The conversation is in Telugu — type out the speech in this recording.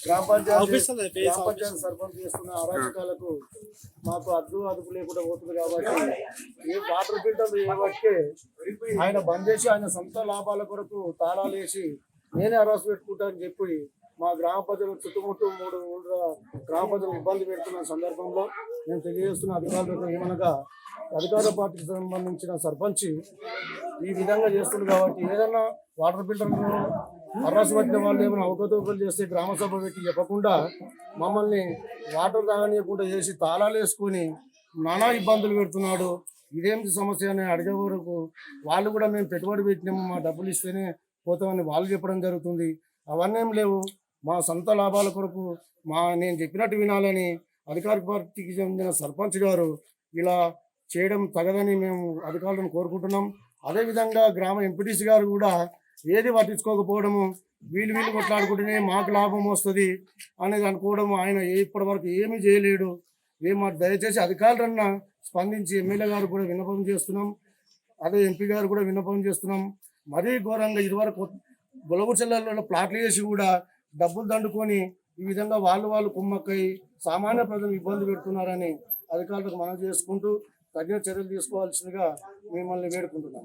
గ్రామ పంచాయతీ గ్రామ పంచాయతీ సర్పంచ్ చేస్తున్న అరాచకాలకు మాకు అడ్డు అదుపు లేకుండా పోతుంది కాబట్టి ఏ వాటర్ ఫిల్టర్ ఆయన బంద్ చేసి ఆయన సొంత లాభాల కొరకు తాళాలు వేసి నేనే అరాసు పెట్టుకుంటా అని చెప్పి మా గ్రామ ప్రజలు చుట్టుముట్టు మూడు ఊళ్ళ గ్రామ ప్రజలు ఇబ్బంది పెడుతున్న సందర్భంలో నేను తెలియజేస్తున్న అధికారులకు ఏమనగా అధికార పార్టీకి సంబంధించిన సర్పంచ్ ఈ విధంగా చేస్తుంది కాబట్టి ఏదైనా వాటర్ ఫిల్టర్ను అర్రాసు పట్టిన వాళ్ళు ఏమైనా అవకతవకలు చేస్తే గ్రామ సభ పెట్టి చెప్పకుండా మమ్మల్ని వాటర్ తాగనీయకుండా చేసి తాళాలు వేసుకొని నానా ఇబ్బందులు పెడుతున్నాడు. ఇదేమిటి సమస్య అని అడిగే వరకు వాళ్ళు కూడా మేము పెట్టుబడి పెట్టినాము మా డబ్బులు ఇస్తేనే పోతామని వాళ్ళు చెప్పడం జరుగుతుంది. అవన్నీ ఏం లేవు. మా సొంత లాభాల కొరకు మా నేను చెప్పినట్టు వినాలని అధికార పార్టీకి చెందిన సర్పంచ్ గారు ఇలా చేయడం తగదని మేము అధికారులను కోరుకుంటున్నాం. అదేవిధంగా గ్రామ ఎంపీటీసీ గారు కూడా ఏది పట్టించుకోకపోవడము? వీళ్ళు వీళ్ళు కొట్లాడుకుంటేనే మాకు లాభం వస్తుంది అనేది అనుకోవడం ఆయన ఇప్పటి వరకు ఏమీ చేయలేడు. మేము మాకు దయచేసి అధికారులన్నా స్పందించి ఎమ్మెల్యే గారు కూడా విన్నపం చేస్తున్నాం. అదే ఎంపీ గారు కూడా విన్నపం చేస్తున్నాం. మరీ ఘోరంగా ఇదివరకు గొలగూరు జిల్లాలో ప్లాట్లు వేసి కూడా డబ్బులు దండుకొని ఈ విధంగా వాళ్ళు వాళ్ళు కుమ్మక్కై సామాన్య ప్రజలు ఇబ్బంది పెడుతున్నారని అధికారులకు మనం చేసుకుంటూ తగిన చర్యలు తీసుకోవాల్సిందిగా మిమ్మల్ని వేడుకుంటున్నాం.